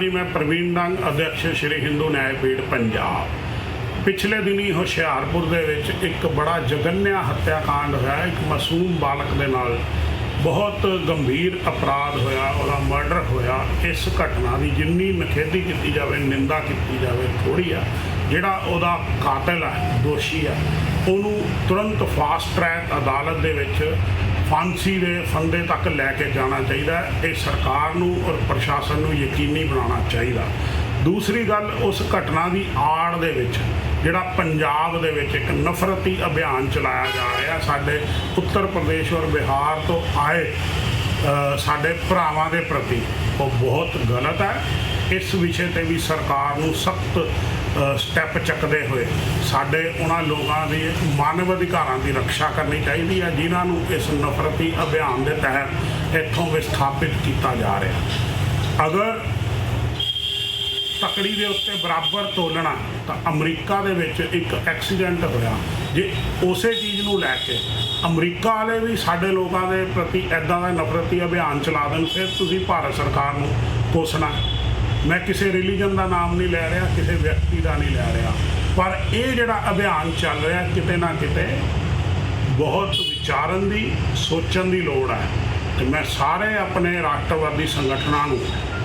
ਜੀ, ਮੈਂ ਪ੍ਰਵੀਨ ਡੰਗ ਅਧਿਕਸ਼ ਸ਼੍ਰੀ ਹਿੰਦੂ ਨਿਆਏ ਪੀੜ ਪੰਜਾਬ। ਪਿਛਲੇ ਦਿਨੀ ਹੁਸ਼ਿਆਰਪੁਰ ਦੇ ਵਿੱਚ ਇੱਕ ਬੜਾ ਜਗਨਿਆ ਹੱਤਿਆਕਾਂਡ ਹੋਇਆ। ਇੱਕ ਮਾਸੂਮ ਬਾਲਕ ਦੇ ਨਾਲ ਬਹੁਤ ਗੰਭੀਰ ਅਪਰਾਧ ਹੋਇਆ, ਉਹਦਾ ਮਰਡਰ ਹੋਇਆ। ਇਸ ਘਟਨਾ ਦੀ ਜਿੰਨੀ ਨਖੇਦੀ ਕੀਤੀ ਜਾਵੇ, ਨਿੰਦਾ ਕੀਤੀ ਜਾਵੇ ਥੋੜੀ ਆ। ਜਿਹੜਾ ਉਹਦਾ ਕਾਤਲ ਹੈ ਦੋਸ਼ੀ ਹੈ ਉਹਨੂੰ ਤੁਰੰਤ ਫਾਸਟ ਟਰੈਕ ਅਦਾਲਤ ਦੇ ਵਿੱਚ ਫਾਂਸੀ ਦੇ ਫੰਦੇ ਤੱਕ ਲੈ ਕੇ ਜਾਣਾ ਚਾਹੀਦਾ ਇਹ ਸਰਕਾਰ ਨੂੰ ਔਰ ਪ੍ਰਸ਼ਾਸਨ ਨੂੰ ਯਕੀਨੀ ਬਣਾਉਣਾ ਚਾਹੀਦਾ। ਦੂਸਰੀ ਗੱਲ, ਉਸ ਘਟਨਾ ਦੀ ਆੜ ਦੇ ਵਿੱਚ ਜਿਹੜਾ ਪੰਜਾਬ ਦੇ ਵਿੱਚ ਇੱਕ ਨਫ਼ਰਤੀ ਅਭਿਆਨ ਚਲਾਇਆ ਜਾ ਰਿਹਾ, ਸਾਡੇ ਉੱਤਰ ਪ੍ਰਦੇਸ਼ ਔਰ ਬਿਹਾਰ ਤੋਂ ਆਏ ਸਾਡੇ ਭਰਾਵਾਂ ਦੇ ਪ੍ਰਤੀ, ਉਹ ਬਹੁਤ ਗਲਤ ਹੈ। ਇਸ ਵਿਸ਼ੇ ਤੇ ਵੀ ਸਰਕਾਰ ਨੂੰ ਸਖਤ ਸਟੈਪ ਚੱਕਦੇ ਹੋਏ ਸਾਡੇ ਉਹਨਾਂ ਲੋਕਾਂ ਦੀ ਮਾਨਵ ਅਧਿਕਾਰਾਂ ਦੀ ਰੱਖਿਆ ਕਰਨੀ ਚਾਹੀਦੀ ਹੈ ਜਿਨ੍ਹਾਂ ਨੂੰ ਇਸ ਨਫ਼ਰਤੀ ਅਭਿਆਨ ਦੇ ਤਹਿਤ ਇੱਥੋਂ ਵਿਸਥਾਪਿਤ ਕੀਤਾ ਜਾ ਰਿਹਾ। ਅਗਰ ਤਕੜੀ ਦੇ ਉੱਤੇ ਬਰਾਬਰ ਤੋਲਣਾ ਤਾਂ ਅਮਰੀਕਾ ਦੇ ਵਿੱਚ ਇੱਕ ਐਕਸੀਡੈਂਟ ਹੋਇਆ। ਜੇ ਉਸੇ ਚੀਜ਼ ਨੂੰ ਲੈ ਕੇ ਅਮਰੀਕਾ ਵਾਲੇ ਵੀ ਸਾਡੇ ਲੋਕਾਂ ਦੇ ਪ੍ਰਤੀ ਐਦਾਂ ਦਾ ਨਫ਼ਰਤੀ ਅਭਿਆਨ ਚਲਾ ਦੇਣ, ਫਿਰ ਤੁਸੀਂ ਭਾਰਤ ਸਰਕਾਰ ਨੂੰ ਕੋਸਣਾ। ਮੈਂ ਕਿਸੇ ਰਿਲੀਜਨ ਦਾ ਨਾਮ ਨਹੀਂ ਲੈ ਰਿਹਾ, ਕਿਸੇ ਵਿਅਕਤੀ ਦਾ ਨਹੀਂ ਲੈ ਰਿਹਾ। ਪਰ ਇਹ ਜਿਹੜਾ ਅਭਿਆਨ ਚੱਲ ਰਿਹਾ, ਕਿਤੇ ਨਾ ਕਿਤੇ ਬਹੁਤ ਵਿਚਾਰਨ ਦੀ, ਸੋਚਣ ਦੀ ਲੋੜ ਹੈ। ਤੇ ਮੈਂ ਸਾਰੇ ਆਪਣੇ ਰਾਸ਼ਟਰਵਾਦੀ ਸੰਗਠਨਾਂ ਨੂੰ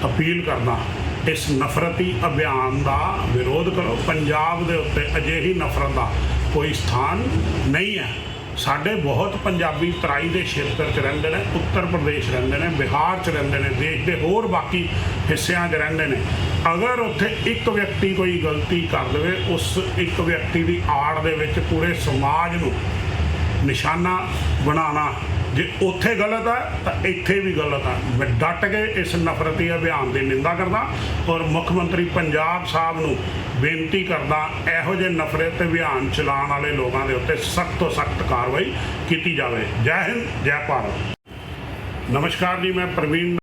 ਅਪੀਲ ਕਰਦਾ, ਇਸ ਨਫ਼ਰਤੀ ਅਭਿਆਨ ਦਾ ਵਿਰੋਧ ਕਰੋ। ਪੰਜਾਬ ਦੇ ਉੱਤੇ ਅਜਿਹੀ ਨਫ਼ਰਤ ਦਾ ਕੋਈ ਸਥਾਨ ਨਹੀਂ ਹੈ। ਸਾਡੇ ਬਹੁਤ ਪੰਜਾਬੀ ਤਰਾਈ ਦੇ ਖੇਤਰ 'ਚ ਰਹਿੰਦੇ ਨੇ, ਉੱਤਰ ਪ੍ਰਦੇਸ਼ ਰਹਿੰਦੇ ਨੇ, ਬਿਹਾਰ 'ਚ ਰਹਿੰਦੇ ਨੇ, ਦੇਸ਼ ਦੇ ਹੋਰ ਬਾਕੀ ਹਿੱਸਿਆਂ 'ਚ ਰਹਿੰਦੇ ਨੇ। ਅਗਰ ਉੱਥੇ ਇੱਕ ਵਿਅਕਤੀ ਕੋਈ ਗਲਤੀ ਕਰ ਦੇਵੇ, ਉਸ ਇੱਕ ਵਿਅਕਤੀ ਦੀ ਆੜ ਦੇ ਵਿੱਚ ਪੂਰੇ ਸਮਾਜ ਨੂੰ ਨਿਸ਼ਾਨਾ ਬਣਾਉਣਾ ਜੇ ਉੱਥੇ ਗਲਤ ਹੈ, ਤਾਂ ਇੱਥੇ ਵੀ ਗਲਤ ਹੈ। ਮੈਂ ਡਟ ਕੇ ਇਸ ਨਫ਼ਰਤੀ ਅਭਿਆਨ ਦੀ ਨਿੰਦਾ ਕਰਦਾ ਔਰ ਮੁੱਖ ਮੰਤਰੀ ਪੰਜਾਬ ਸਾਹਿਬ ਨੂੰ ਬੇਨਤੀ ਕਰਦਾ, ਇਹੋ ਜਿਹੇ ਨਫ਼ਰਤ ਅਭਿਆਨ ਚਲਾਉਣ ਵਾਲੇ ਲੋਕਾਂ ਦੇ ਉੱਤੇ ਸਖਤ ਤੋਂ ਸਖਤ ਕਾਰਵਾਈ ਕੀਤੀ ਜਾਵੇ। ਜੈ ਹਿੰਦ, ਜੈ ਭਾਰਤ। ਨਮਸਕਾਰ ਜੀ, ਮੈਂ ਪ੍ਰਵੀਨ